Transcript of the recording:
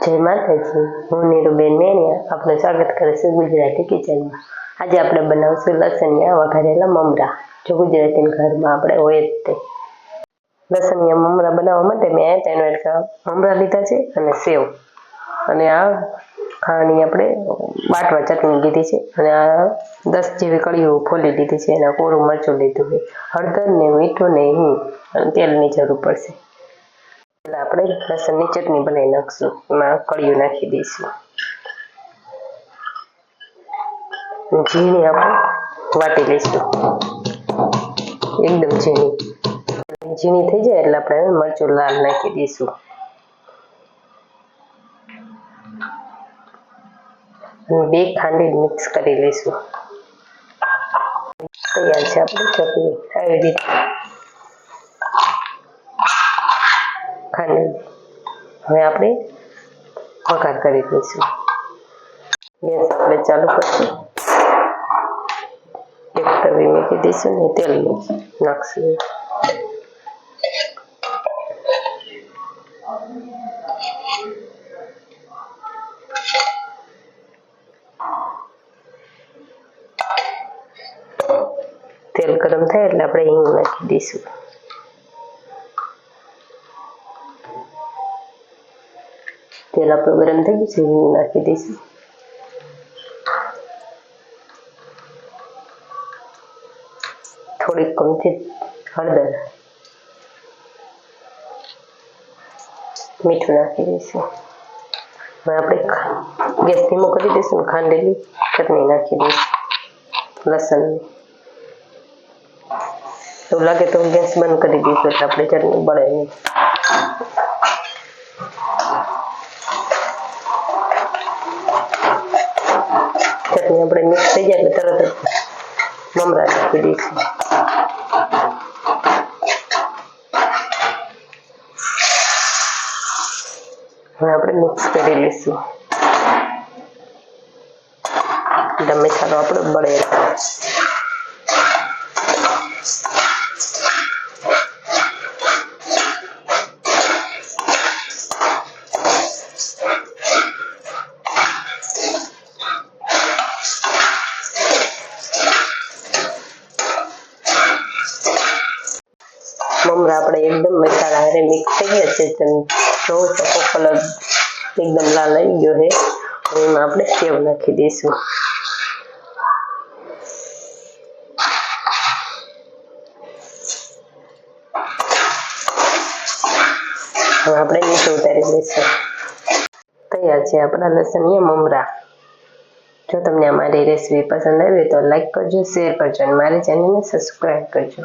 જય માતાજી, હું નીરુબેન મેણિયા આપનું સ્વાગત કરું છું ગુજરાતી કિચનમાં. આજે આપણે બનાવશું લસણિયા વઘારેલા મમરા. જો ગુજરાતી ઘરમાં આપણે હોય જ તે. લસણિયા મમરા બનાવવા માટે મેં ત્રણ વાટકા મમરા લીધા છે અને સેવ. અને આ ખાણી આપણે બાટવા ચટણી લીધી છે. અને આ દસ જેવી કળીઓ ફોલી લીધી છે અને કોરું મરચું લીધું છે. હળદર ને મીઠું ને હિંગ અને તેલની જરૂર પડશે. પહેલા આપણે લસણની ચટણી બનાવી નાખશું. એમાં કળિયું નાખી દઈશું. ઝીણી આપણે વાટી લઈશું. એકદમ ઝીણી. ઝીણી થઈ જાય એટલે આપણે મરચું લાલ નાખી દઈશું. બે ખાંડી મિક્સ કરી લઈશું. તૈયાર છે આપણી ચટણી. આવી રીતે. ખાંડેલી હવે આપણે વઘાર કરી દઈશું. ગેસ આપણે ચાલુ કરશું. એક તવી મૂકી દઈશું ને તેલ નાખશું. તેલ ગરમ થાય એટલે આપણે હિંગ નાખી દઈશું. તેલ આપણું થઈ ગયું છે હિંગ નાખી દઈશું થોડીક કમથી હળદર મીઠું નાખી દઈશું હવે આપણે ગેસ ધીમો કરી દઈશું ખાંડેલી ચટણી નાખી દઈશું લસણની એવું લાગે તો ગેસ બંધ કરી દઈશું આપણે ચટણી બળે નહીં ચટણી આપણે મિક્સ થઈ જાય એટલે તરત જ મમરા નાખી દઈશું હવે આપણે મિક્સ કરી લઈશું એટલે મસાલો આપણો બળે મમરા આપણે એકદમ મસાલા હારે મિક્સ થઈ ગયા છે તમે જોવો શકો કલર એકદમ લાલ આવી ગયો છે. હવે એમાં આપણે સેવ નાખી દઈશું. હવે આપણે નીચે ઉતારી દઈશું. તૈયાર છે આપણા લસણિયા મમરા. જો તમને અમારી રેસીપી પસંદ આવી તો લાઈક કરજો શેર કરજો અને મારી ચેનલને સબસ્ક્રાઈબ કરજો.